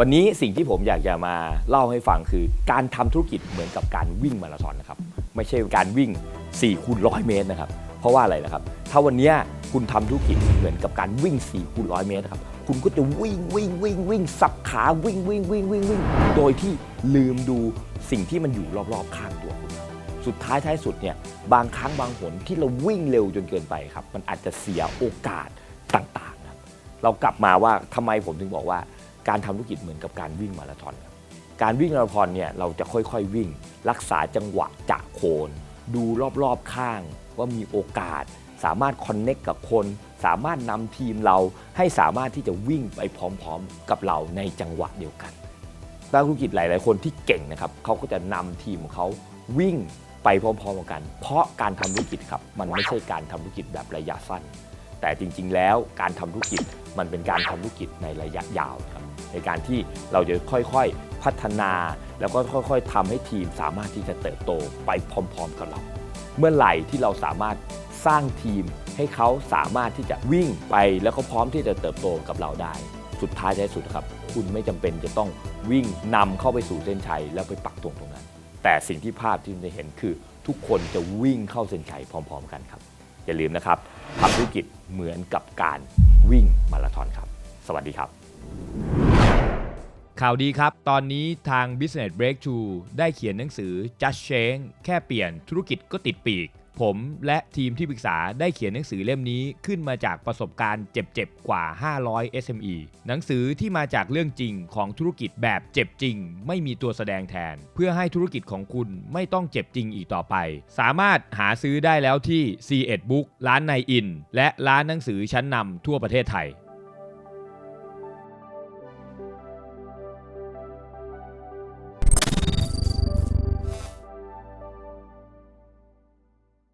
วันนี้สิ่งที่ผมอยากจะมาเล่าให้ฟังคือการทำธุรกิจเหมือนกับการวิ่งมาราธอนนะครับ ไม่ใช่การวิ่ง4คูณร้อยเมตรนะครับ เพราะว่าอะไรนะครับ ถ้าวันนี้คุณทำธุรกิจเหมือนกับการวิ่ง4คูณร้อยเมตรนะครับคุณก็จะวิ่งวิ่งวิ่งวิ่งสับขาวิ่งวิ่งวิ่งวิ่งวิ่งโดยที่ลืมดูสิ่งที่มันอยู่รอบๆข้างตัวคุณสุดท้ายท้ายสุดเนี่ยบางครั้งบางหนที่เราวิ่งเร็วจนเกินไปครับ มันอาจจะเสียโอกาสต่างๆครับเรากลับมาว่าทำไมผมถึงบอกว่า การทำธุรกิจเหมือนกับการวิ่งมาราธอนครับการวิ่งมาราธอนเนี่ยเราจะค่อยๆวิ่ง รักษาจังหวะจะโคน ดูรอบๆข้างว่ามีโอกาส สามารถคอนเน็กกับคน สามารถนำทีมเราให้สามารถที่จะวิ่งไปพร้อมๆ กับเราในจังหวะเดียวกันนักธุรกิจหลาย ๆ คนที่เก่งนะครับเขาก็จะนำทีมของเขาวิ่งไปพร้อมๆกัน เพราะการทำธุรกิจครับมันไม่ใช่การทำธุรกิจแบบระยะสั้น แต่จริง ๆ แล้วการทำธุรกิจมันเป็นการทำธุรกิจในระยะยาวครับ ในการที่เราจะค่อยๆพัฒนา แล้วก็ค่อยๆทำให้ทีมสามารถที่จะเติบโตไปพร้อม ๆ กับเรา เมื่อไหร่ที่เราสามารถสร้างทีมให้เขาสามารถที่จะวิ่งไปแล้วก็พร้อมที่จะเติบโตกับเราได้ สุดท้ายท้ายสุดครับ คุณไม่จำเป็นจะต้องวิ่งนำเข้าไปสู่เส้นชัยแล้วไปปักตรงตรงนั้น แต่สิ่งที่ภาพที่จะเห็นคือ ทุกคนจะวิ่งเข้าเส้นชัยพร้อม ๆ กันครับ อย่าลืมนะครับทำธุรกิจเหมือนกับการวิ่งมาราธอนครับ สวัสดีครับ ข่าวดีครับ ตอนนี้ทาง Business Breakthrough ได้เขียนหนังสือ Just Change แค่เปลี่ยนธุรกิจก็ติดปีก ผมและทีมที่ปรึกษาได้เขียนหนังสือเล่มนี้ขึ้นมาจากประสบการณ์เจ็บๆ กว่า 500 SME หนังสือที่มาจากเรื่องจริงของธุรกิจแบบเจ็บจริง ไม่มีตัวแสดงแทน เพื่อให้ธุรกิจของคุณไม่ต้องเจ็บจริงอีกต่อไป สามารถหาซื้อได้แล้วที่ C1 Book ร้านในอิน และร้านหนังสือชั้นนำทั่วประเทศไทย